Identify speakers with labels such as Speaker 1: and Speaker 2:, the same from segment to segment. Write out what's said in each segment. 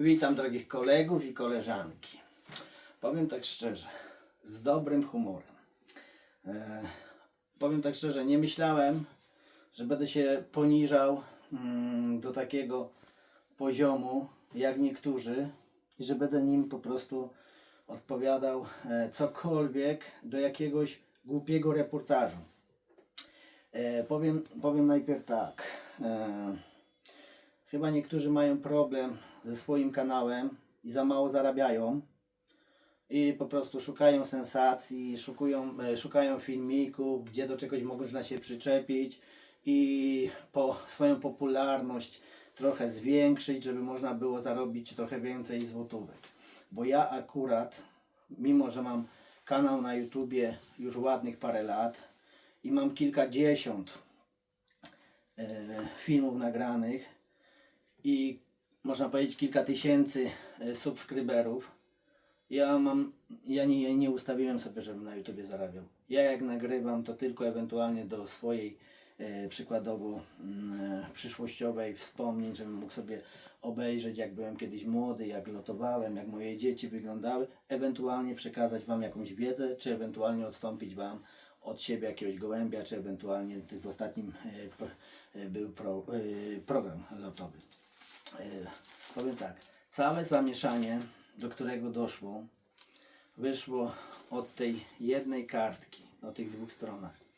Speaker 1: Witam drogich kolegów i koleżanki. Powiem tak szczerze, z dobrym humorem. E, powiem tak szczerze, nie myślałem, że będę się poniżał mm, do takiego poziomu, jak niektórzy, i że będę nim po prostu odpowiadał e, cokolwiek do jakiegoś głupiego reportażu. E, powiem, powiem najpierw tak. E, Chyba niektórzy mają problem ze swoim kanałem i za mało zarabiają. I po prostu szukają sensacji, szukują, e, szukają filmików, gdzie do czegoś można się przyczepić i po swoją popularność trochę zwiększyć, żeby można było zarobić trochę więcej złotówek. Bo ja akurat, mimo że mam kanał na YouTubie już ładnych parę lat i mam kilkadziesiąt e, filmów nagranych, i można powiedzieć kilka tysięcy e, subskryberów. Ja mam, ja nie, nie ustawiłem sobie, żebym na YouTubie zarabiał. Ja jak nagrywam, to tylko ewentualnie do swojej e, przykładowo mm, e, przyszłościowej wspomnień, żebym mógł sobie obejrzeć, jak byłem kiedyś młody, jak lotowałem, jak moje dzieci wyglądały, ewentualnie przekazać Wam jakąś wiedzę, czy ewentualnie odstąpić Wam od siebie jakiegoś gołębia, czy ewentualnie w ostatnim e, pro, e, był pro, e, program lotowy. E, powiem tak, całe zamieszanie, do którego doszło, wyszło od tej jednej kartki, o tych dwóch stronach.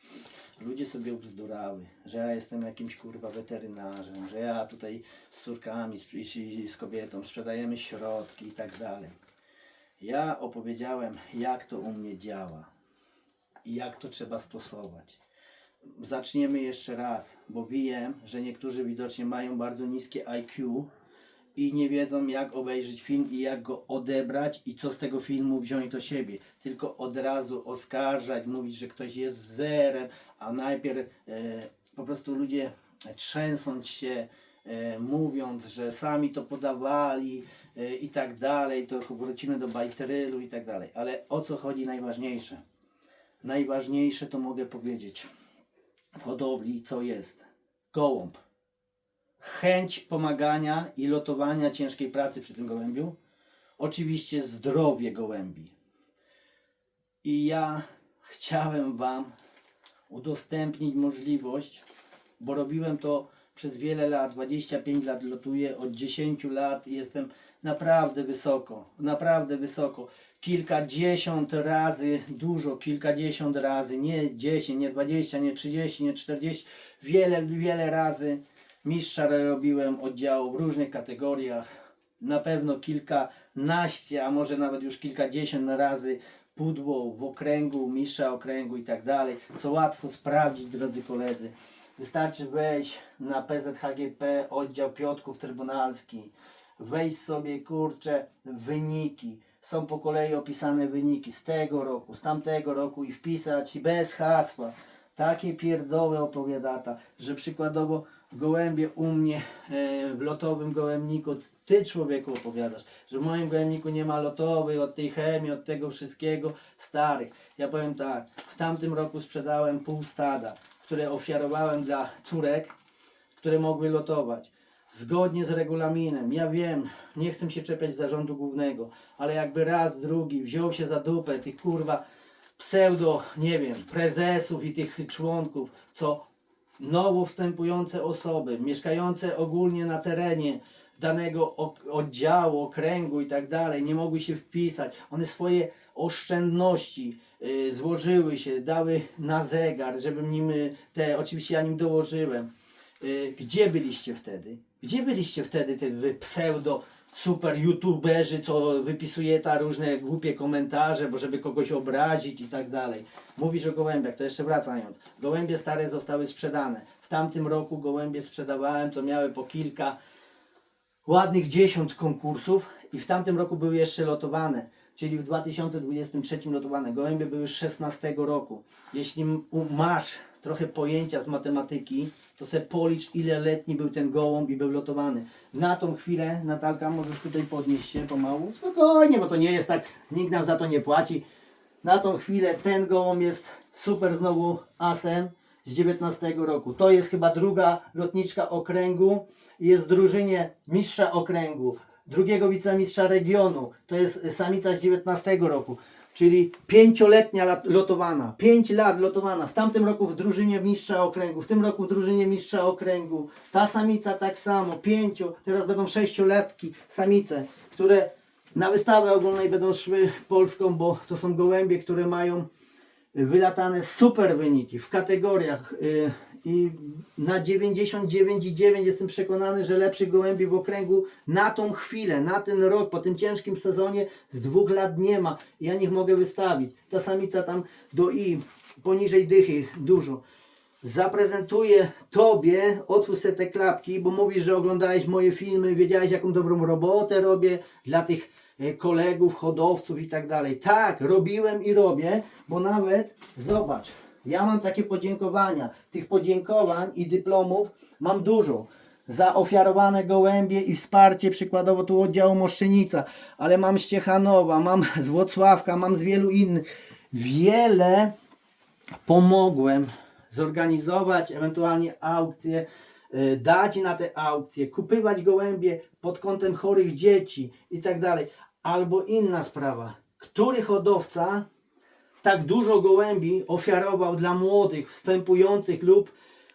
Speaker 1: Ludzie sobie ubzdurały, że ja jestem jakimś kurwa weterynarzem, że ja tutaj z córkami, z, z kobietą sprzedajemy środki i tak dalej. Ja opowiedziałem, jak to u mnie działa i jak to trzeba stosować. Zaczniemy jeszcze raz, bo wiem, że niektórzy widocznie mają bardzo niskie IQ i nie wiedzą jak obejrzeć film i jak go odebrać i co z tego filmu wziąć do siebie. Tylko od razu oskarżać, mówić, że ktoś jest zerem, a najpierw e, po prostu ludzie trzęsąc się, e, mówiąc, że sami to podawali e, i tak dalej, to wrócimy do bajterylu i tak dalej. Ale o co chodzi najważniejsze? Najważniejsze to mogę powiedzieć w hodowli, co jest? Gołąb. Chęć pomagania i lotowania ciężkiej pracy przy tym gołębiu. Oczywiście zdrowie gołębi. I ja chciałem Wam udostępnić możliwość, bo robiłem to przez wiele lat, 25 lat lotuję, od 10 lat jestem naprawdę wysoko, naprawdę wysoko. Kilkadziesiąt razy dużo, kilkadziesiąt razy, nie 10, nie 20, nie 30, nie 40, wiele, wiele razy mistrza robiłem oddziału w różnych kategoriach. Na pewno kilkanaście, a może nawet już kilkadziesiąt razy pudło w okręgu, mistrza okręgu i tak dalej, co łatwo sprawdzić, drodzy koledzy. Wystarczy wejść na PZHGP, oddział Piotrków Trybunalski, wejść sobie, kurczę, wyniki. Są po kolei opisane wyniki z tego roku, z tamtego roku i wpisać bez hasła. Takie pierdoły opowiadata, że przykładowo gołębie u mnie e, w lotowym gołębniku, ty człowieku opowiadasz, że w moim gołębniku nie ma lotowych, od tej chemii, od tego wszystkiego starych. Ja powiem tak, w tamtym roku sprzedałem pół stada, które ofiarowałem dla córek, które mogły lotować. Zgodnie z regulaminem, ja wiem, nie chcę się czepiać zarządu głównego, ale jakby raz, drugi wziął się za dupę tych kurwa pseudo, nie wiem, prezesów i tych członków, co nowo wstępujące osoby, mieszkające ogólnie na terenie danego oddziału, okręgu i tak dalej, nie mogły się wpisać. One swoje oszczędności y, złożyły się, dały na zegar, żebym nim y, te, oczywiście ja nim dołożyłem. Y, gdzie byliście wtedy? Gdzie byliście wtedy, te wy pseudo super youtuberzy, co wypisuje ta różne głupie komentarze, bo żeby kogoś obrazić i tak dalej. Mówisz o gołębiach, to jeszcze wracając. Gołębie stare zostały sprzedane. W tamtym roku gołębie sprzedawałem, co miały po kilka ładnych dziesiąt konkursów i w tamtym roku były jeszcze lotowane, czyli w 2023 lotowane. Gołębie były z 16 roku. Jeśli masz trochę pojęcia z matematyki, to se policz ile letni był ten gołąb i był lotowany. Na tą chwilę, Natalka, możesz tutaj podnieść się pomału. Spokojnie, bo to nie jest tak, nikt nam za to nie płaci. Na tą chwilę ten gołąb jest super znowu asem z 19 roku. To jest chyba druga lotniczka okręgu i jest w drużynie mistrza okręgu. drugiego wicemistrza regionu. To jest samica z 19 roku. Czyli pięcioletnia lotowana, pięć lat lotowana. W tamtym roku w drużynie mistrza okręgu, w tym roku w drużynie mistrza okręgu. Ta samica tak samo, pięciu, teraz będą sześciolatki samice, które na wystawę ogólnej będą szły Polską, bo to są gołębie, które mają wylatane super wyniki w kategoriach y, i na 99,9 jestem przekonany, że lepszych gołębi w okręgu na tą chwilę, na ten rok, po tym ciężkim sezonie z dwóch lat nie ma. Ja nich mogę wystawić. Ta samica tam do i poniżej dychy dużo. Zaprezentuję Tobie, otwórz te klapki, bo mówisz, że oglądałeś moje filmy, wiedziałeś jaką dobrą robotę robię dla tych e, kolegów, hodowców i tak dalej. Tak, robiłem i robię, bo nawet, zobacz, ja mam takie podziękowania. Tych podziękowań i dyplomów mam dużo. Za ofiarowane gołębie i wsparcie, przykładowo tu oddziału Moszczenica, ale mam z Ciechanowa, mam z Włocławka, mam z wielu innych. Wiele pomogłem zorganizować ewentualnie aukcje, y, dać na te aukcje, kupywać gołębie pod kątem chorych dzieci i tak dalej. Albo inna sprawa, który hodowca tak dużo gołębi ofiarował dla młodych, wstępujących lub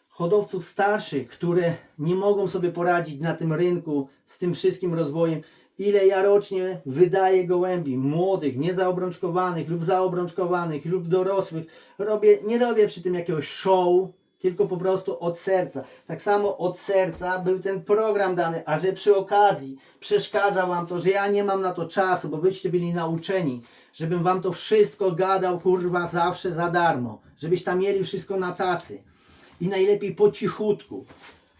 Speaker 1: hodowców starszych, które nie mogą sobie poradzić na tym rynku z tym wszystkim rozwojem. Ile ja rocznie wydaję gołębi młodych, niezaobrączkowanych lub zaobrączkowanych lub dorosłych. Robię, nie robię przy tym jakiegoś show, tylko po prostu od serca. Tak samo od serca był ten program dany, a że przy okazji przeszkadza Wam to, że ja nie mam na to czasu, bo byście byli nauczeni, żebym Wam to wszystko gadał, kurwa, zawsze za darmo. Żebyś tam mieli wszystko na tacy. I najlepiej po cichutku.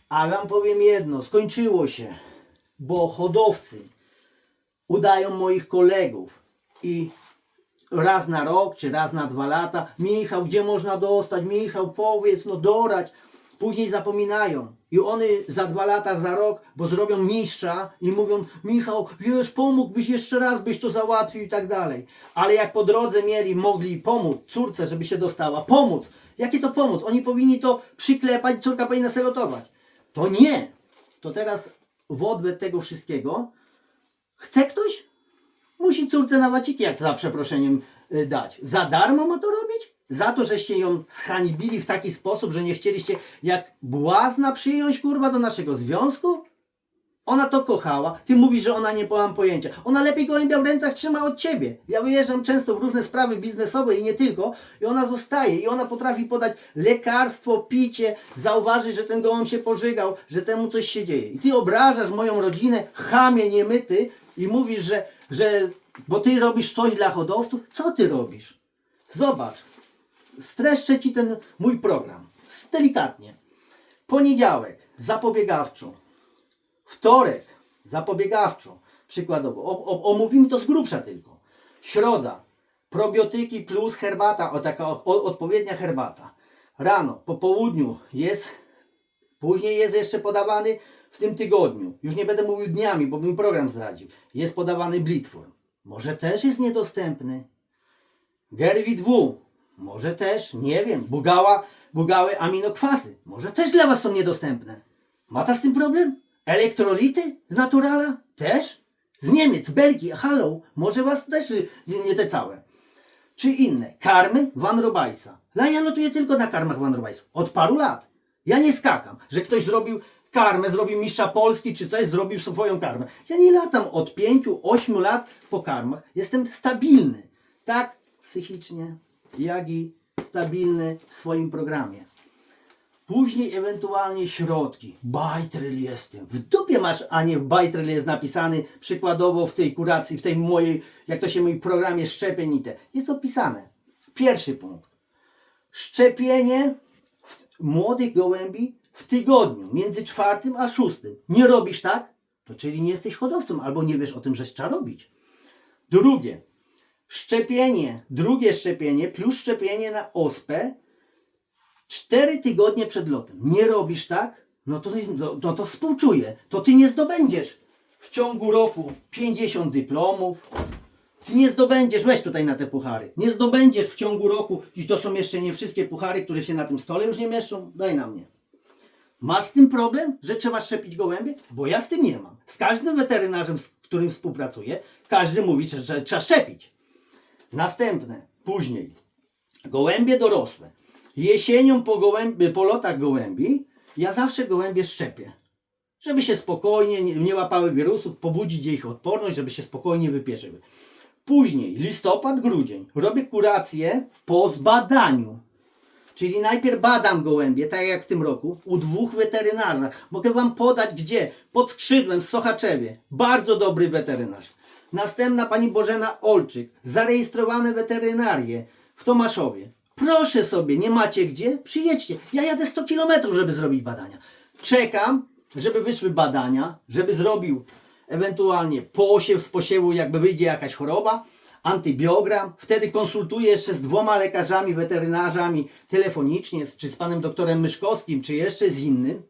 Speaker 1: A Wam powiem jedno, skończyło się, bo hodowcy udają moich kolegów i raz na rok, czy raz na dwa lata. Michał, gdzie można dostać? Michał, powiedz, no dorać. Później zapominają. I one za dwa lata, za rok, bo zrobią mistrza i mówią, Michał, wiesz, pomógłbyś jeszcze raz, byś to załatwił i tak dalej. Ale jak po drodze mieli, mogli pomóc córce, żeby się dostała, pomóc. Jakie to pomóc? Oni powinni to przyklepać, córka powinna sobie lotować. To nie. To teraz w odwet tego wszystkiego chce ktoś? Musi córce na waciki, jak za przeproszeniem, y, dać. Za darmo ma to robić? Za to, żeście ją zhańbili w taki sposób, że nie chcieliście jak błazna przyjąć, kurwa, do naszego związku? Ona to kochała. Ty mówisz, że ona nie mam pojęcia. Ona lepiej gołębia w rękach trzyma od ciebie. Ja wyjeżdżam często w różne sprawy biznesowe i nie tylko. I ona zostaje. I ona potrafi podać lekarstwo, picie, zauważyć, że ten gołąb się pożygał, że temu coś się dzieje. I ty obrażasz moją rodzinę, chamie niemyty i mówisz, że, że bo ty robisz coś dla hodowców. Co ty robisz? Zobacz. Streszczę ci ten mój program. Delikatnie. Poniedziałek, zapobiegawczo. Wtorek, zapobiegawczo, przykładowo. O, o, omówimy to z grubsza tylko. Środa, probiotyki plus herbata, o taka o, odpowiednia herbata. Rano, po południu jest, później jest jeszcze podawany w tym tygodniu. Już nie będę mówił dniami, bo bym program zdradził. Jest podawany Blitwur. Może też jest niedostępny. Gerwit W. Może też, nie wiem. Bugała, bugały aminokwasy. Może też dla Was są niedostępne. Ma ta z tym problem? Elektrolity z naturala? Też? Z Niemiec, Belgii, halo, może Was też y, nie te całe. Czy inne? Karmy Van Robajsa. La ja lotuję tylko na karmach Van Robajsa. Od paru lat. Ja nie skakam, że ktoś zrobił karmę, zrobił mistrza Polski, czy coś, zrobił swoją karmę. Ja nie latam od 5-8 lat po karmach. Jestem stabilny. Tak psychicznie, jak i stabilny w swoim programie. Później ewentualnie środki. Bajtryl jestem. W dupie masz, a nie bajtryl jest napisany przykładowo w tej kuracji, w tej mojej, jak to się mówi, programie szczepień i te. Jest opisane. Pierwszy punkt. Szczepienie młodych gołębi w tygodniu, między czwartym a szóstym. Nie robisz tak? To czyli nie jesteś hodowcą, albo nie wiesz o tym, że trzeba robić. Drugie. Szczepienie, drugie szczepienie plus szczepienie na ospę cztery tygodnie przed lotem. Nie robisz tak? No to, no, no to współczuję. To ty nie zdobędziesz w ciągu roku 50 dyplomów. Ty nie zdobędziesz, weź tutaj na te puchary. Nie zdobędziesz w ciągu roku, i to są jeszcze nie wszystkie puchary, które się na tym stole już nie mieszczą. Daj na mnie. Masz z tym problem, że trzeba szczepić gołębie? Bo ja z tym nie mam. Z każdym weterynarzem, z którym współpracuję, każdy mówi, że trzeba szczepić. Następne, później. Gołębie dorosłe. Jesienią po, gołębi, po lotach gołębi ja zawsze gołębie szczepię. Żeby się spokojnie nie, nie łapały wirusów, pobudzić ich odporność, żeby się spokojnie wypieczyły. Później, listopad, grudzień, robię kurację po zbadaniu. Czyli najpierw badam gołębie, tak jak w tym roku, u dwóch weterynarzach. Mogę Wam podać gdzie? Pod skrzydłem w Sochaczewie. Bardzo dobry weterynarz. Następna pani Bożena Olczyk. Zarejestrowane weterynarie w Tomaszowie. Proszę sobie, nie macie gdzie? Przyjedźcie. Ja jadę 100 km, żeby zrobić badania. Czekam, żeby wyszły badania, żeby zrobił ewentualnie posiew z posiewu, jakby wyjdzie jakaś choroba, antybiogram. Wtedy konsultuję jeszcze z dwoma lekarzami, weterynarzami telefonicznie, czy z panem doktorem Myszkowskim, czy jeszcze z innym.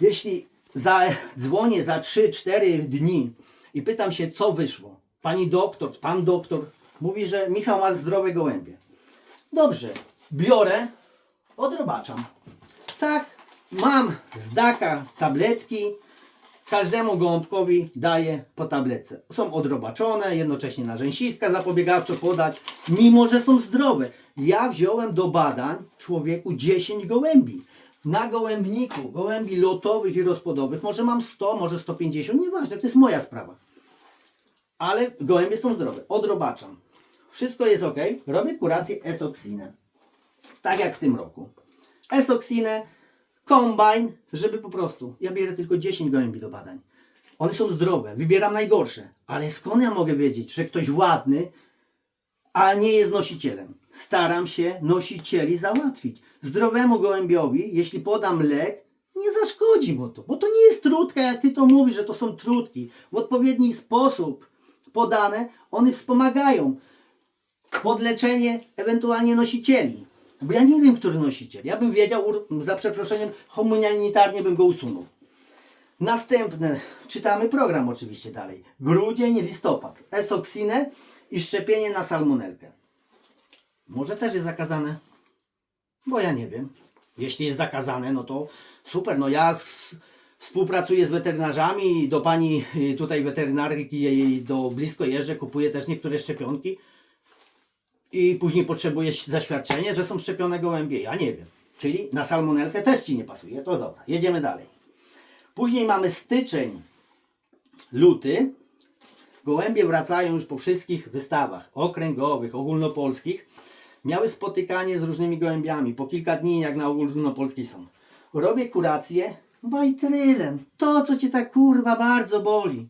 Speaker 1: Jeśli zadzwonię za 3-4 dni i pytam się, co wyszło, pani doktor, pan doktor mówi, że Michał ma zdrowe gołębie. Dobrze, biorę, odrobaczam. Tak, mam z daka tabletki, każdemu gołąbkowi daję po tabletce. Są odrobaczone, jednocześnie na rzęsistka zapobiegawczo podać, mimo że są zdrowe. Ja wziąłem do badań człowieku 10 gołębi. Na gołębniku, gołębi lotowych i rozpłodowych, może mam 100, może 150, nieważne, to jest moja sprawa. Ale gołębie są zdrowe. Odrobaczam. Wszystko jest ok. Robię kurację esoksinę. Tak jak w tym roku. Esoksinę, kombajn, żeby po prostu. Ja bierę tylko 10 gołębi do badań. One są zdrowe, wybieram najgorsze. Ale skąd ja mogę wiedzieć, że ktoś ładny, a nie jest nosicielem? Staram się nosicieli załatwić. Zdrowemu gołębiowi, jeśli podam lek, nie zaszkodzi mu to, bo to nie jest trudka, jak ty to mówisz, że to są trudki. W odpowiedni sposób podane, one wspomagają podleczenie ewentualnie nosicieli. Bo ja nie wiem, który nosiciel. Ja bym wiedział, za przeproszeniem, humanitarnie bym go usunął. Następne, czytamy program oczywiście dalej. Grudzień, listopad. Esoksinę i szczepienie na salmonelkę. Może też jest zakazane? Bo ja nie wiem. Jeśli jest zakazane, no to super. No ja współpracuję z weterynarzami do pani y, tutaj weterynarki jej do blisko jeżdżę, kupuję też niektóre szczepionki i później potrzebuję zaświadczenie, że są szczepione gołębie. Ja nie wiem. Czyli na salmonelkę też ci nie pasuje. To dobra, jedziemy dalej. Później mamy styczeń, luty. Gołębie wracają już po wszystkich wystawach okręgowych, ogólnopolskich. Miały spotykanie z różnymi gołębiami. Po kilka dni, jak na ogólnopolskiej są. Robię kurację bajtrylem. To, co cię tak kurwa bardzo boli.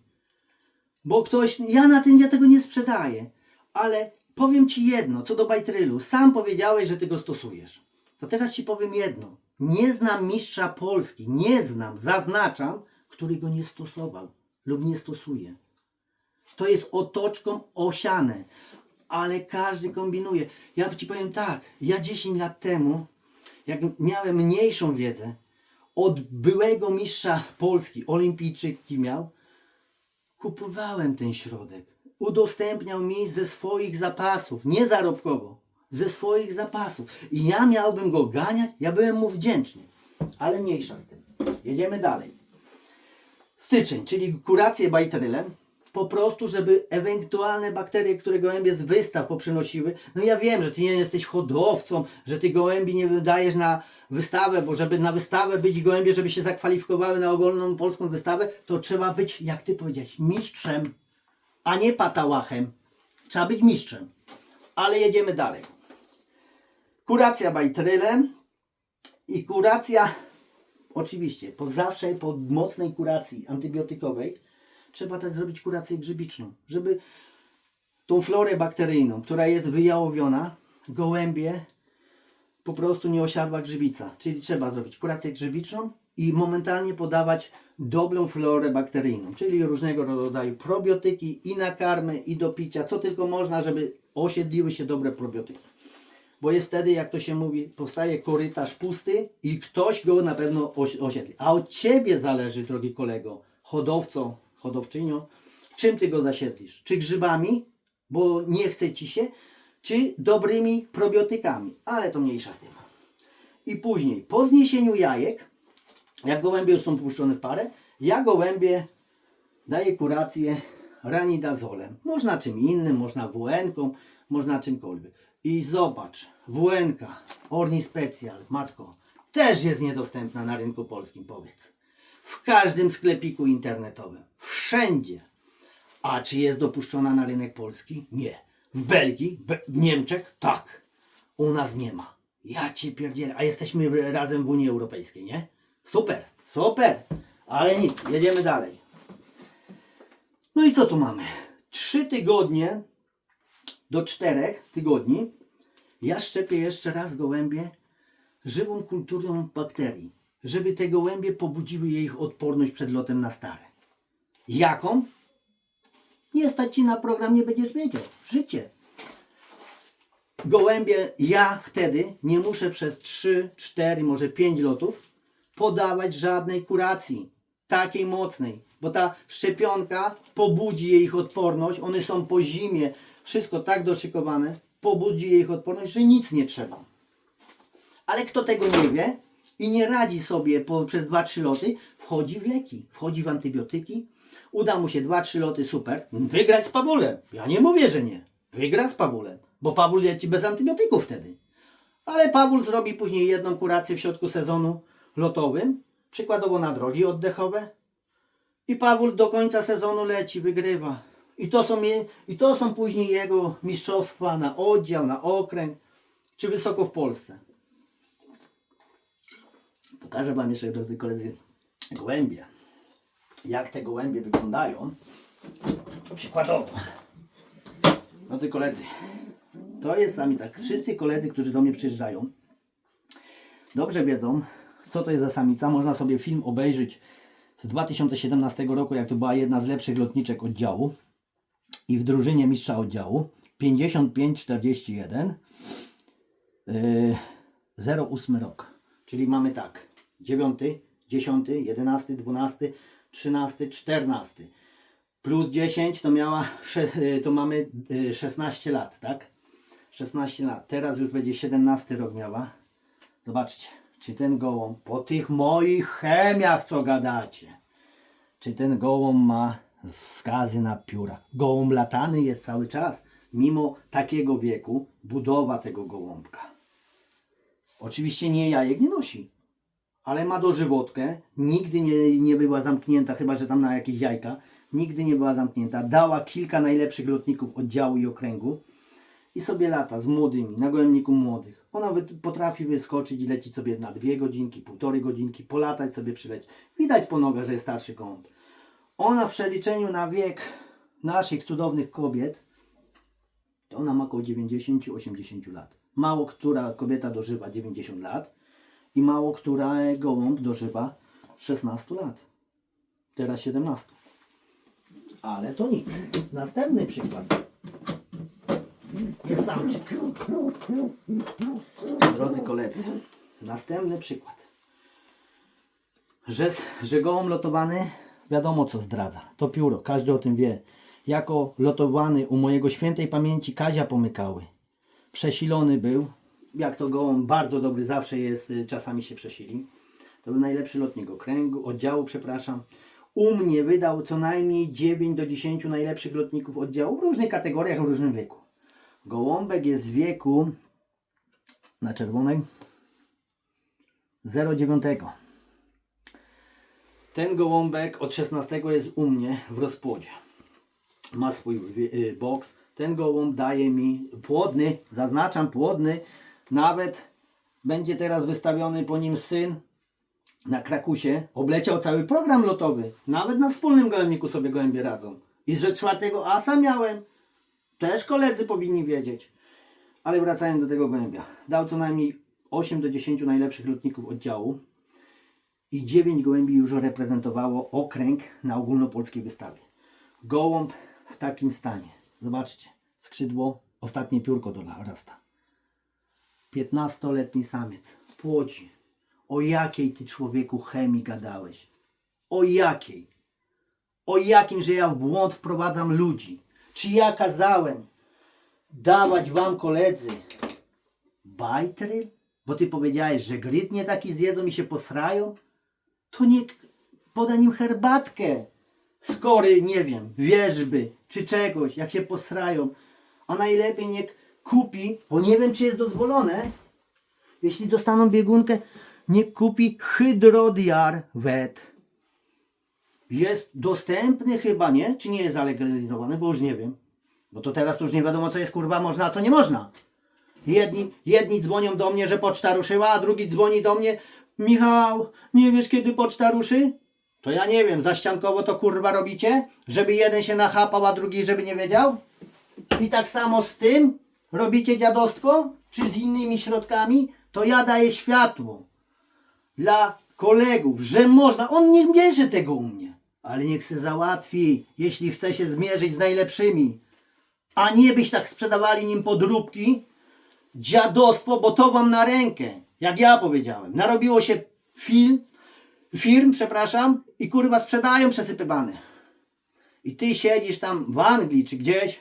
Speaker 1: Bo ktoś, ja na tym ja tego nie sprzedaję. Ale powiem ci jedno, co do bajtrylu. Sam powiedziałeś, że ty go stosujesz. To teraz ci powiem jedno. Nie znam mistrza Polski, nie znam, zaznaczam, który go nie stosował lub nie stosuje. To jest otoczką osiane, ale każdy kombinuje. Ja ci powiem tak, ja 10 lat temu, jak miałem mniejszą wiedzę, od byłego mistrza Polski, olimpijczyki miał, kupowałem ten środek. Udostępniał mi ze swoich zapasów, nie zarobkowo, ze swoich zapasów. I ja miałbym go ganiać, ja byłem mu wdzięczny. Ale mniejsza z tym. Jedziemy dalej. Styczeń, czyli kurację bajtrylem, po prostu, żeby ewentualne bakterie, które gołębie z wystaw poprzynosiły, no ja wiem, że ty nie jesteś hodowcą, że ty gołębi nie wydajesz na wystawę, bo żeby na wystawę być gołębie, żeby się zakwalifikowały na ogólną polską wystawę, to trzeba być, jak ty powiedziałeś, mistrzem, a nie patałachem. Trzeba być mistrzem. Ale jedziemy dalej. Kuracja bajtrylem i kuracja Oczywiście, po zawsze po mocnej kuracji antybiotykowej trzeba też zrobić kurację grzybiczną, żeby tą florę bakteryjną, która jest wyjałowiona, gołębie po prostu nie osiadła grzybica. Czyli trzeba zrobić kurację grzybiczną i momentalnie podawać dobrą florę bakteryjną, czyli różnego rodzaju probiotyki i na karmy, i do picia, co tylko można, żeby osiedliły się dobre probiotyki bo jest wtedy, jak to się mówi, powstaje korytarz pusty i ktoś go na pewno osi- osiedli. A od Ciebie zależy, drogi kolego, hodowco, hodowczynio, czym Ty go zasiedlisz? Czy grzybami, bo nie chce Ci się, czy dobrymi probiotykami, ale to mniejsza z tym. I później, po zniesieniu jajek, Jak gołębie już są puszczone w parę, ja gołębie daję kurację ranidazolem. Można czym innym, można WN-ką, można czymkolwiek. I zobacz, WN-ka, Orni Special, matko, też jest niedostępna na rynku polskim, powiedz. W każdym sklepiku internetowym. Wszędzie. A czy jest dopuszczona na rynek polski? Nie. W Belgii, Be- w Niemczech? Tak. U nas nie ma. Ja cię pierdzielę. A jesteśmy razem w Unii Europejskiej, nie? Super, super. Ale nic, jedziemy dalej. No i co tu mamy? Trzy tygodnie do czterech tygodni ja szczepię jeszcze raz gołębie żywą kulturą bakterii, żeby te gołębie pobudziły jej odporność przed lotem na stare. Jaką? Nie stać ci na program, nie będziesz wiedział. Życie. Gołębie, ja wtedy nie muszę przez 3, 4, może 5 lotów podawać żadnej kuracji. Takiej mocnej. Bo ta szczepionka pobudzi jej ich odporność. One są po zimie. Wszystko tak doszykowane. Pobudzi jej ich odporność, że nic nie trzeba. Ale kto tego nie wie i nie radzi sobie po, przez 2-3 loty, wchodzi w leki, wchodzi w antybiotyki. Uda mu się 2-3 loty, super. Wygrać z Pawulem. Ja nie mówię, że nie. Wygra z Pawulem, bo Pawul leci bez antybiotyków wtedy. Ale Pawul zrobi później jedną kurację w środku sezonu lotowym, przykładowo na drogi oddechowe. I Pawul do końca sezonu leci, wygrywa. I to są, i to są później jego mistrzostwa na oddział, na okręg, czy wysoko w Polsce. Pokażę Wam jeszcze, drodzy koledzy, gołębie. Jak te gołębie wyglądają. Przykładowo. Drodzy koledzy, to jest samica. Wszyscy koledzy, którzy do mnie przyjeżdżają, dobrze wiedzą, co to jest za samica. Można sobie film obejrzeć z 2017 roku, jak to była jedna z lepszych lotniczek oddziału i w drużynie mistrza oddziału 55-41 yy, 08 rok. Czyli mamy tak 9, 10, 11, 12, 13, 14 plus 10 to miała y, to mamy y, 16 lat, tak? 16 lat. Teraz już będzie 17 rok miała. Zobaczcie, czy ten gołąb po tych moich chemiach co gadacie, czy ten gołąb ma wskazy na pióra. Gołąb latany jest cały czas. Mimo takiego wieku budowa tego gołąbka. Oczywiście nie jajek nie nosi, ale ma dożywotkę. Nigdy nie, nie była zamknięta, chyba że tam na jakieś jajka. Nigdy nie była zamknięta. Dała kilka najlepszych lotników oddziału i okręgu i sobie lata z młodymi, na gołębniku młodych. Ona potrafi wyskoczyć i lecieć sobie na dwie godzinki, półtorej godzinki, polatać sobie przyleć. Widać po nogach, że jest starszy gołąb. Ona w przeliczeniu na wiek naszych cudownych kobiet, to ona ma około 90-80 lat. Mało która kobieta dożywa 90 lat i mało która gołąb dożywa 16 lat. Teraz 17. Ale to nic. Następny przykład. Jest samczyk. Drodzy koledzy, następny przykład. Że, że gołąb lotowany wiadomo co zdradza. To pióro, każdy o tym wie. Jako lotowany u mojego świętej pamięci Kazia Pomykały. Przesilony był. Jak to gołąb bardzo dobry zawsze jest, y, czasami się przesili. To był najlepszy lotnik okręgu, oddziału, przepraszam. U mnie wydał co najmniej 9 do 10 najlepszych lotników oddziału w różnych kategoriach, w różnym wieku. Gołąbek jest z wieku na czerwonej 0,9. Ten gołąbek od 16 jest u mnie w rozpłodzie. Ma swój y, boks. Ten gołąb daje mi płodny, zaznaczam płodny. Nawet będzie teraz wystawiony po nim syn na Krakusie. Obleciał cały program lotowy. Nawet na wspólnym gołębniku sobie gołębie radzą. I że czwartego asa miałem. Też koledzy powinni wiedzieć. Ale wracając do tego gołębia. Dał co najmniej 8 do 10 najlepszych lotników oddziału i 9 gołębi już reprezentowało okręg na ogólnopolskiej wystawie. Gołąb w takim stanie. Zobaczcie, skrzydło, ostatnie piórko dorasta. 15-letni samiec, płodzi. O jakiej ty człowieku chemii gadałeś? O jakiej? O jakim, że ja w błąd wprowadzam ludzi? Czy ja kazałem dawać wam koledzy bajtry? Bo ty powiedziałeś, że gryt nie taki zjedzą i się posrają? to niech poda nim herbatkę z kory, nie wiem, wierzby czy czegoś, jak się posrają. A najlepiej niech kupi, bo nie wiem czy jest dozwolone, jeśli dostaną biegunkę, niech kupi hydrodiar wet. Jest dostępny chyba, nie? Czy nie jest zalegalizowany, bo już nie wiem. Bo to teraz już nie wiadomo co jest kurwa można, a co nie można. Jedni, jedni dzwonią do mnie, że poczta ruszyła, a drugi dzwoni do mnie Michał, nie wiesz kiedy poczta ruszy? To ja nie wiem, zaściankowo to kurwa robicie? Żeby jeden się nachapał, a drugi żeby nie wiedział? I tak samo z tym robicie dziadostwo? Czy z innymi środkami? To ja daję światło dla kolegów, że można. On nie bierze tego u mnie, ale niech se załatwi, jeśli chce się zmierzyć z najlepszymi. A nie byś tak sprzedawali nim podróbki, dziadostwo, bo to wam na rękę. Jak ja powiedziałem. Narobiło się film, firm, przepraszam, i kurwa sprzedają przesypywane. I ty siedzisz tam w Anglii czy gdzieś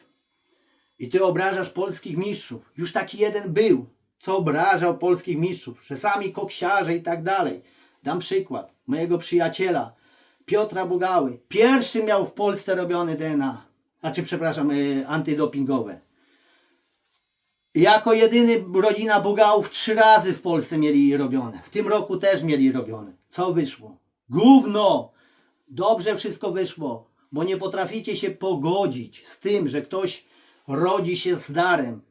Speaker 1: i ty obrażasz polskich mistrzów. Już taki jeden był, co obrażał polskich mistrzów, że sami koksiarze i tak dalej. Dam przykład mojego przyjaciela Piotra Bugały. Pierwszy miał w Polsce robione DNA, a czy przepraszam, y, antydopingowe. Jako jedyny rodzina Bugałów trzy razy w Polsce mieli robione. W tym roku też mieli robione. Co wyszło? Gówno! Dobrze wszystko wyszło, bo nie potraficie się pogodzić z tym, że ktoś rodzi się z darem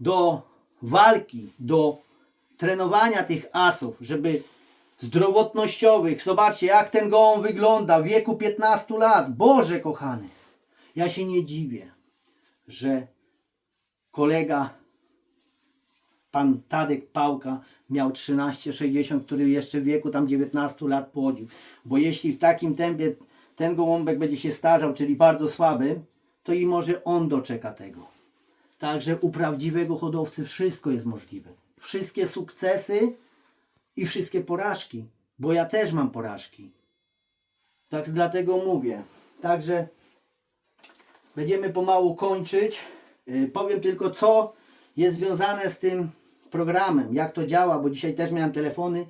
Speaker 1: do walki, do trenowania tych asów, żeby zdrowotnościowych. Zobaczcie, jak ten gołąb wygląda w wieku 15 lat. Boże kochany, ja się nie dziwię, że kolega pan Tadek Pałka miał 13,60, który jeszcze w wieku tam 19 lat płodził. Bo jeśli w takim tempie ten gołąbek będzie się starzał, czyli bardzo słaby, to i może on doczeka tego. Także u prawdziwego hodowcy wszystko jest możliwe. Wszystkie sukcesy i wszystkie porażki. Bo ja też mam porażki. Tak dlatego mówię. Także będziemy pomału kończyć. Yy, powiem tylko, co jest związane z tym programem, jak to działa, bo dzisiaj też miałem telefony.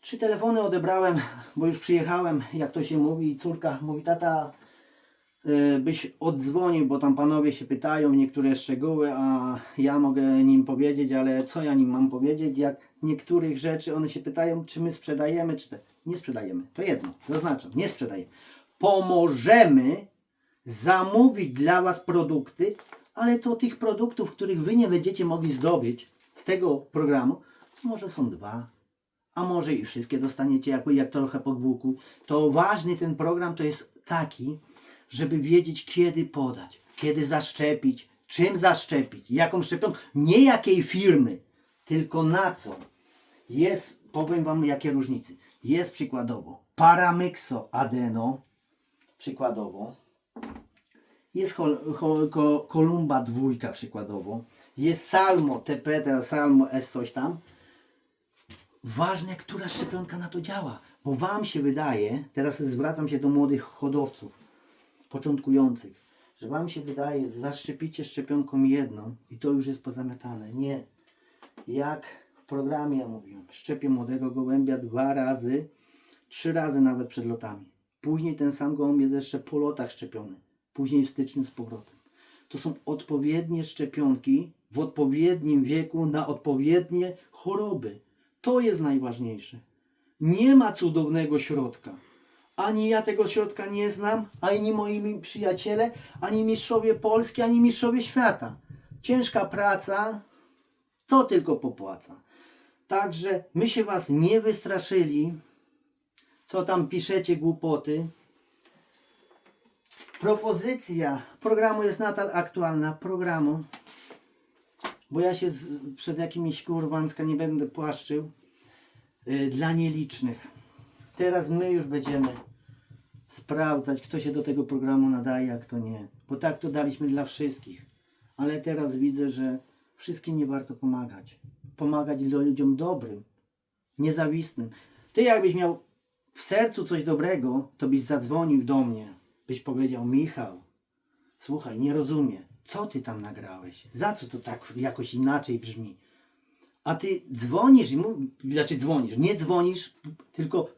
Speaker 1: Trzy telefony odebrałem, bo już przyjechałem, jak to się mówi, i córka mówi, tata, byś oddzwonił, bo tam panowie się pytają niektóre szczegóły, a ja mogę nim powiedzieć, ale co ja nim mam powiedzieć, jak niektórych rzeczy one się pytają, czy my sprzedajemy, czy te. Nie sprzedajemy. To jedno, zaznaczam, nie sprzedajemy. Pomożemy zamówić dla Was produkty, ale to tych produktów, których Wy nie będziecie mogli zdobyć z tego programu, może są dwa, a może i wszystkie dostaniecie jak, jak trochę po głuku. To ważny ten program to jest taki, żeby wiedzieć kiedy podać, kiedy zaszczepić, czym zaszczepić, jaką szczepionkę, nie jakiej firmy, tylko na co. Jest, powiem Wam jakie różnice. Jest przykładowo Paramyxo Adeno, przykładowo, jest hol, hol, ko, Kolumba dwójka przykładowo. Jest Salmo TP, teraz Salmo S coś tam. Ważne, która szczepionka na to działa. Bo Wam się wydaje, teraz zwracam się do młodych hodowców, początkujących, że Wam się wydaje, zaszczepicie szczepionką jedną i to już jest pozamiatane. Nie. Jak w programie mówiłem, szczepię młodego gołębia dwa razy, trzy razy nawet przed lotami. Później ten sam gołąb jest jeszcze po lotach szczepiony później w styczniu z powrotem. To są odpowiednie szczepionki w odpowiednim wieku na odpowiednie choroby. To jest najważniejsze. Nie ma cudownego środka. Ani ja tego środka nie znam, ani moi przyjaciele, ani mistrzowie Polski, ani mistrzowie świata. Ciężka praca, to tylko popłaca. Także my się was nie wystraszyli, co tam piszecie głupoty. Propozycja programu jest nadal aktualna. Programu. Bo ja się z, przed jakimiś kurwanska nie będę płaszczył. y, dla nielicznych. Teraz my już będziemy sprawdzać, kto się do tego programu nadaje, a kto nie. Bo tak to daliśmy dla wszystkich. Ale teraz widzę, że wszystkim nie warto pomagać. Pomagać ludziom dobrym, niezawistnym. Ty jakbyś miał w sercu coś dobrego, to byś zadzwonił do mnie byś powiedział, Michał, słuchaj, nie rozumiem, co ty tam nagrałeś? Za co to tak jakoś inaczej brzmi? A ty dzwonisz, znaczy dzwonisz, nie dzwonisz, tylko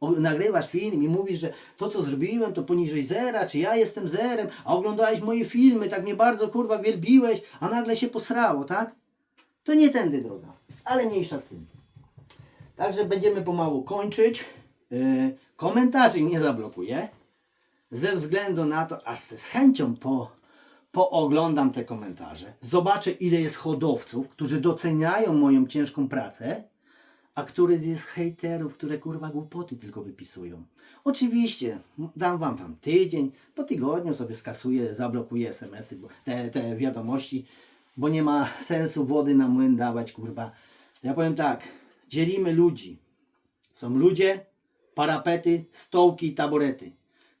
Speaker 1: nagrywasz film i mówisz, że to co zrobiłem to poniżej zera, czy ja jestem zerem, a oglądałeś moje filmy, tak mnie bardzo kurwa wielbiłeś, a nagle się posrało, tak? To nie tędy droga, ale mniejsza z tym. Także będziemy pomału kończyć. Yy, komentarzy nie zablokuję. Ze względu na to, aż z chęcią po, pooglądam te komentarze. Zobaczę, ile jest hodowców, którzy doceniają moją ciężką pracę, a który jest hejterów, które kurwa głupoty tylko wypisują. Oczywiście, dam wam tam tydzień, po tygodniu sobie skasuję, zablokuję SMS-y, te, te wiadomości, bo nie ma sensu wody na młyn dawać, kurwa. Ja powiem tak, dzielimy ludzi. Są ludzie, parapety, stołki i taborety.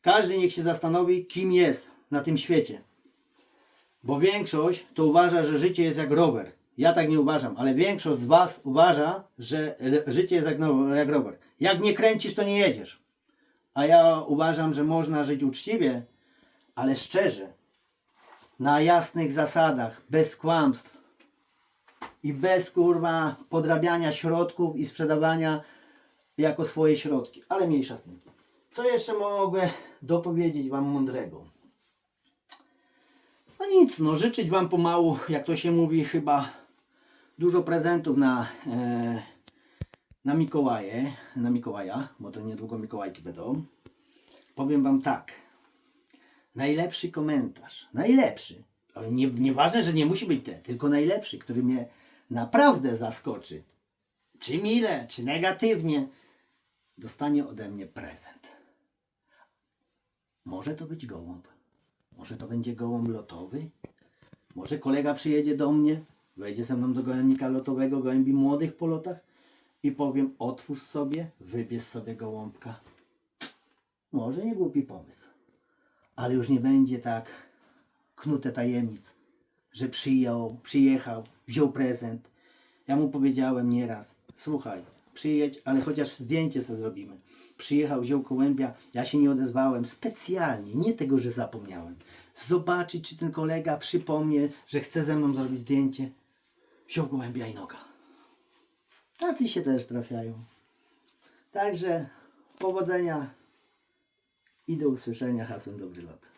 Speaker 1: Każdy niech się zastanowi, kim jest na tym świecie. Bo większość to uważa, że życie jest jak rower. Ja tak nie uważam, ale większość z Was uważa, że życie jest jak, no, jak rower. Jak nie kręcisz, to nie jedziesz. A ja uważam, że można żyć uczciwie, ale szczerze, na jasnych zasadach, bez kłamstw i bez kurwa podrabiania środków i sprzedawania jako swoje środki. Ale mniejsza z tym. Co jeszcze mogę dopowiedzieć Wam mądrego? No nic, no życzyć Wam pomału, jak to się mówi, chyba dużo prezentów na, e, na Mikołaje, na Mikołaja, bo to niedługo Mikołajki będą. Powiem Wam tak. Najlepszy komentarz, najlepszy, ale nie, nieważne, że nie musi być ten, tylko najlepszy, który mnie naprawdę zaskoczy, czy mile, czy negatywnie, dostanie ode mnie prezent. Może to być gołąb. Może to będzie gołąb lotowy? Może kolega przyjedzie do mnie, wejdzie ze mną do gołębnika lotowego, gołębi młodych po lotach i powiem, otwórz sobie, wybierz sobie gołąbka. Może nie głupi pomysł, ale już nie będzie tak knute tajemnic, że przyjął, przyjechał, wziął prezent. Ja mu powiedziałem nieraz, słuchaj, przyjedź, ale chociaż zdjęcie sobie zrobimy. Przyjechał, wziął gołębia, ja się nie odezwałem specjalnie, nie tego, że zapomniałem. Zobaczyć, czy ten kolega przypomnie, że chce ze mną zrobić zdjęcie. Wziął gołębia i noga. Tacy się też trafiają. Także powodzenia i do usłyszenia hasłem dobry lot.